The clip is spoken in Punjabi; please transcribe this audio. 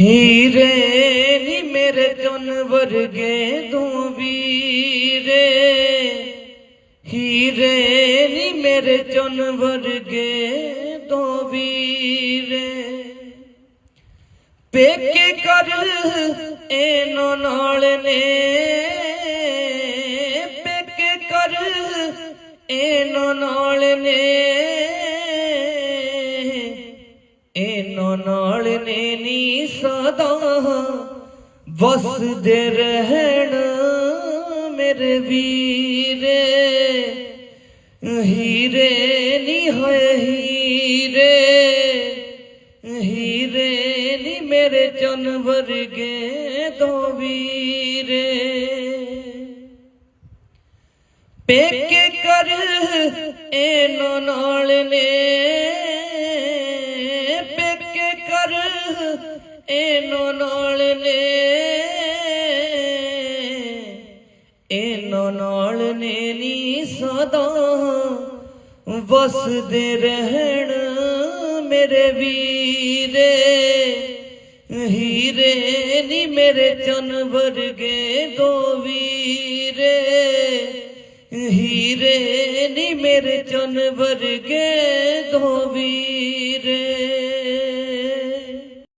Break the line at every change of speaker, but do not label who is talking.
ਹੀਰੇ ਨੀ ਮੇਰੇ ਚੁੰਨ ਵਰਗੇ ਤੂੰ ਵੀਰੇ। ਹੀਰੇ ਨੀ ਮੇਰੇ ਚੁੰਨ ਵਰਗੇ ਤੂੰ ਵੀਰੇ। ਪੇਕੇ ਕਰ ਇਹਨੋ ਨਾਲ ਨੇ। ਪੇਕੇ ਕਰ ਇਹਨੋ ਨਾਲ ਨੇ। ਇਹਨਾਂ ਨਾਲ ਨੇ ਨੀ ਸਦਾ ਵਸਦੇ ਰਹਿਣ ਮੇਰੇ ਵੀਰੇ। ਹੀਰੇ ਨੀ ਹੋਏ ਹੀਰੇ ਹੀਰੇ ਨੀ ਮੇਰੇ ਚੰਨ ਵਰਗੇ ਦੋ ਵੀਰੇ। ਪੇਕੇ ਕਰ ਇਹਨਾਂ ਨਾਲ ਨੇ ਕਰ ਇਹਨੋ ਨਾਲ ਨੇ, ਇਹਨੋ ਨਾਲ ਨੇ ਨੀ ਸਦਾ ਵਸਦੇ ਰਹਿਣ ਮੇਰੇ ਵੀਰੇ। ਹੀਰੇ ਨੀ ਮੇਰੇ ਚਨ ਵਰਗੇ ਦੋ ਵੀਰੇ। ਹੀਰੇ ਨੀ ਮੇਰੇ ਚਨ ਵਰਗੇ ਦੋ ਵੀਰੇ।